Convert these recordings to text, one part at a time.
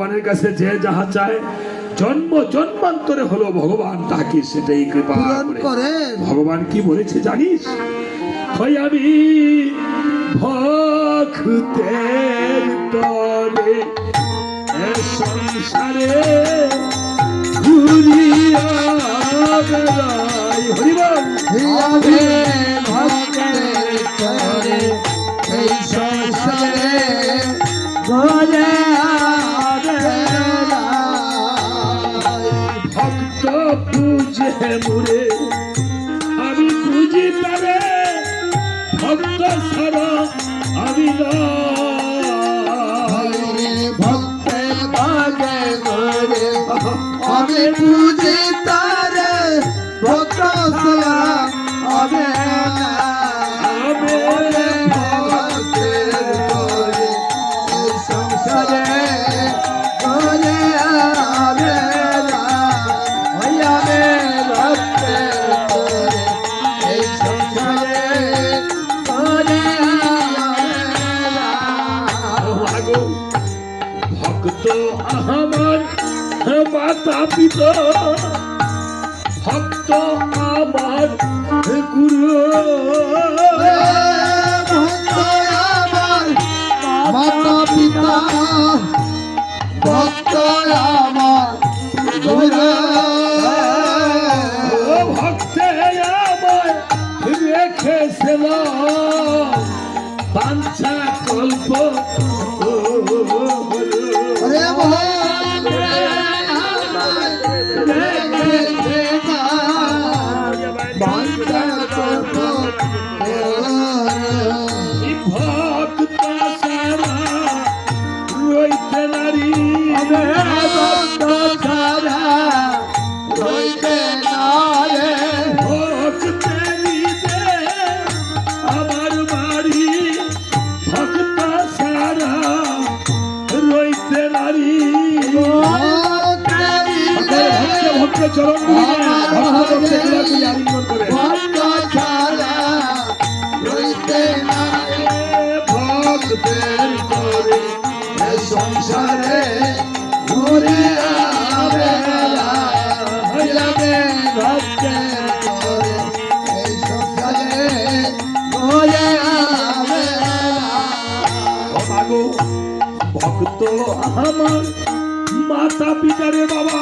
ভগবানের কাছে যে যাহা চায় জন্ম জন্মান্তরে হলো ভগবান তাকে সেটাই কৃপা করে। ভগবান কি বলেছে জানিস? হয় আমি ভক্তের তরে এ সংসারে ঘুরিয়া বেড়াই। হরিবল হিয়াবে ভক্তের তরে এই সংসারে ঘরে পূজে মুরে আমি খুঁজি তারে ভক্ত সর আমি নাই। ভক্ত আমার মাতা পিতা ভক্ত আমার গুরু। মাতা পিতা ভক্ত আমার। ভক্তের করে সংসারে ঘুরে আবে ভক্তের করে এই সংসারে ঘুরে আবে মাগো ভক্ত আমার, মাতা পিতারে বাবা,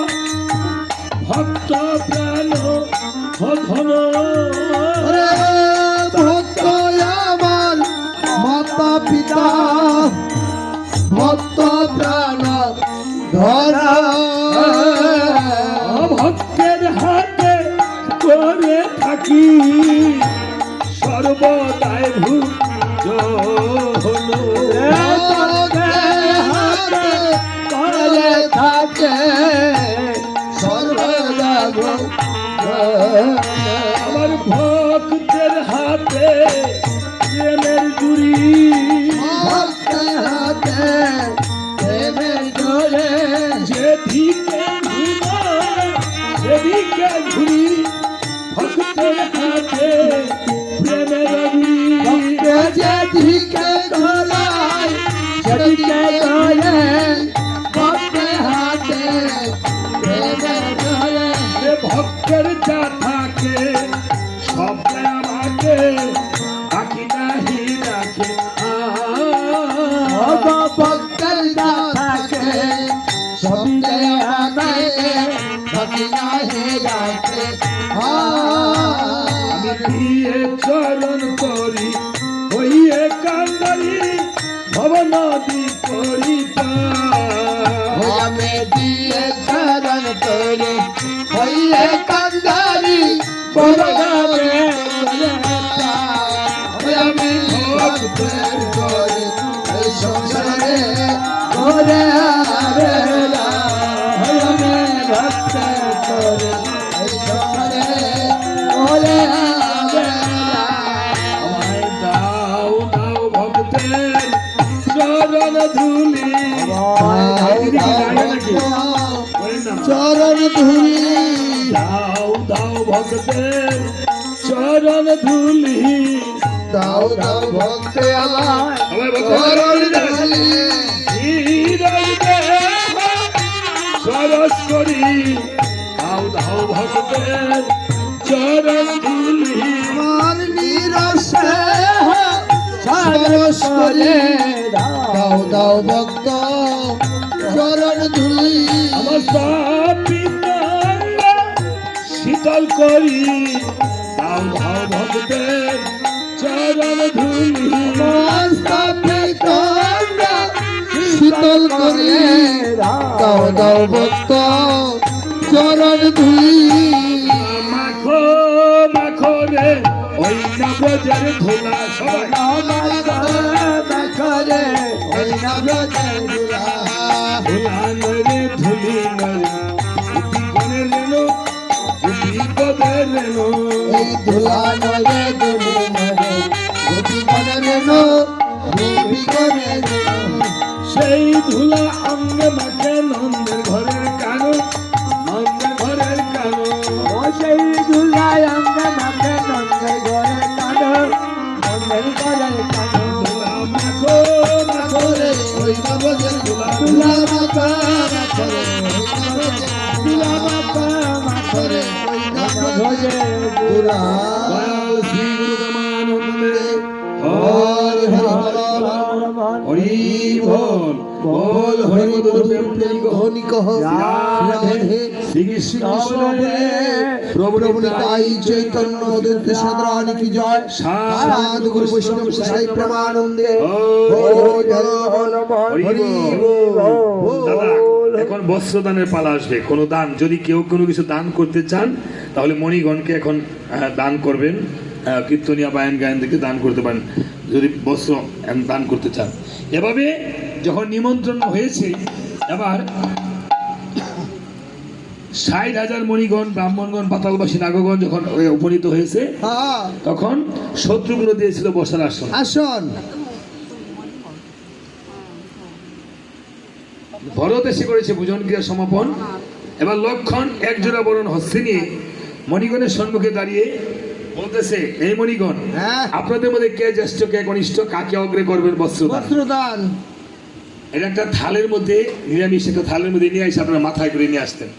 ভক্ত প্রাণ ধন। মাতা পিতা ভক্ত প্রাণ ধরা। ভক্তের হাতে করে থাকি। সর্বদাই ভূত করে থাকে। সর্বদা আমার ভক্তের হাতে Hari চরণ করি হইয়ে কান্দারি ভব নদী পরিতা আমি দিয়ে চরণ করে হইলে কান্দারি বলগাবে আমি ভক্তের করে এই সংসারে চরণ ধুলি। দাও দাও ভক্তের চরণ ধুলি। দাও দাও ভক্তে আমার চরণ ধুলি আমার নিরসে সরস করে দাও দাও ভক্ত চরণ ধুলি আমার শীতল করি দাও দাও ভক্তের চরণ ধুলি আমার স্থাপিত শীতল করে দাও দাও ভক্ত চরণ ধুলি নবজার ধুলা করে ওই নবজার ধুলা ধুলা নরে ধুলি ধুলা নরে ধুলি সেই ধুলা অঙ্গে ওই নবজের ধুলা মাখা হরি বল প্রেম কহ। রাধে শ্রী বলে প্রভু প্রভু নিতাই চৈতন্য অদ্বৈত কি জয়। সাধু গুরু বৈষ্ণব সাই প্রেমানন্দে। হরি বল। দাদা এখন বস্ত্রদানের পালা আসবে। কোনো দান যদি কেউ কোনো কিছু দান করতে চান তাহলে মণিগণকে এখন দান করবেন। কীর্তনিয়া বায়ন গায়ন থেকে দান করতে পারেন যদি বস্ত্র দান করতে চান। এভাবে যখন নিমন্ত্রণ হয়েছে এবার ষাট হাজার মণিগণ ব্রাহ্মণগণ পাতালবাসী নাগগণ যখন উপনীত হয়েছে হ্যাঁ তখন শত্রুগুলো দিয়েছিল বসার আসন। আসন। ভরত এসে করেছে ভোজন ক্রিয়া সমাপন। এবার লক্ষণ এক জোড়া বরণ হস্তে নিয়ে মণিগণের সম্মুখে দাঁড়িয়ে বলতেছে এই মণিগণ হ্যাঁ। আপনাদের মধ্যে কে জ্যেষ্ঠ কে কনিষ্ঠ কাকে অগ্রে করবেন বস্ত্রদান? বস্ত্রদান। এটা একটা থালের মধ্যে নিরামিষ একটা থালের মধ্যে নিয়ে এসে আপনারা মাথায় করে নিয়ে আসতেন।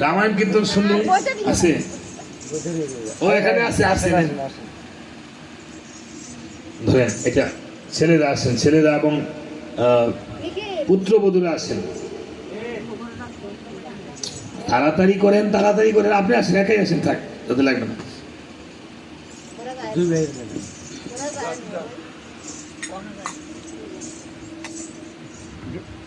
রামায়ণ কীর্তন শুনলে আছে? ও এখানে আছে আছে ধরেন এটা ছেলেরা আসেন ছেলেরা এবং আহ, পুত্রবধূরা আসেন। তাড়াতাড়ি করেন তাড়াতাড়ি করেন আপনি আসেন একাই আসেন থাক যাতে লাগবে না।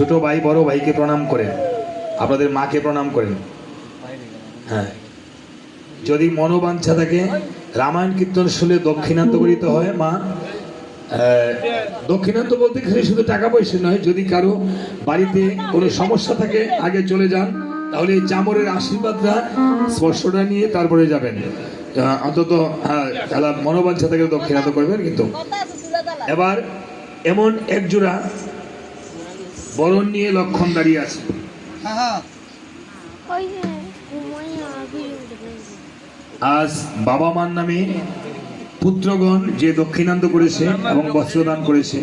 ছোট ভাই, বড় ভাইকে প্রণাম করেন। আপনাদের মাকে প্রণাম করেন। হ্যাঁ। যদি মনোবাঞ্ছা থাকে, রামায়ণ কীর্তন শুনে দক্ষিণান্ত করিতে হয়, মা। দক্ষিণান্ত বলতে গেলে শুধু টাকা পয়সা নয়, যদি কারও বাড়িতে কোনো সমস্যা থাকে, আগে চলে যান, তাহলে এই চামরের আশীর্বাদটা, স্পর্শটা নিয়ে তারপরে যাবেন। অন্তত হ্যাঁ মনোবাঞ্ছা থেকে দক্ষিণান্ত করবেন কিন্তু। এবার, এমন এক জোড়া বরণ নিয়ে লক্ষণ দাঁড়িয়ে আছে। আজ বাবা মার নামে পুত্রগণ যে দক্ষিণান্ত করেছে এবং বস্ত্রদান করেছে।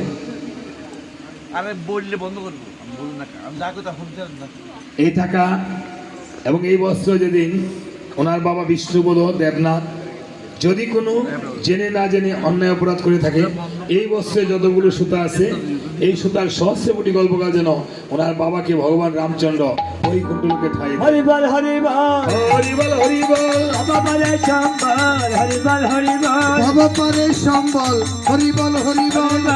আরে বললে বন্ধ করব। না আমি যা কথা শুনতে না। এই থাকা এবং এই বস্ত্র যেদিন ওনার বাবা বিষ্ণুবোধ দেবনাথ যদি কোনো জেনে না জেনে অন্যায় অপরাধ করে থাকে এই বস্ত্রে যতগুলো সুতা আছে এই সুতার সহস্র কোটি গল্পকার যেন ওনার বাবাকে ভগবান রামচন্দ্র বৈকুণ্ঠলোকে ঠাই দেয়। হরিবল হরিবল। হরিবল হরিবল। বাবা পারে সম্বল হরিবল হরিবল। বাবা পারে সম্বল হরিবল। হরিবল হরিবল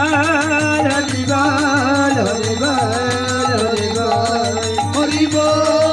হরিবল। হরিবল হরিবল।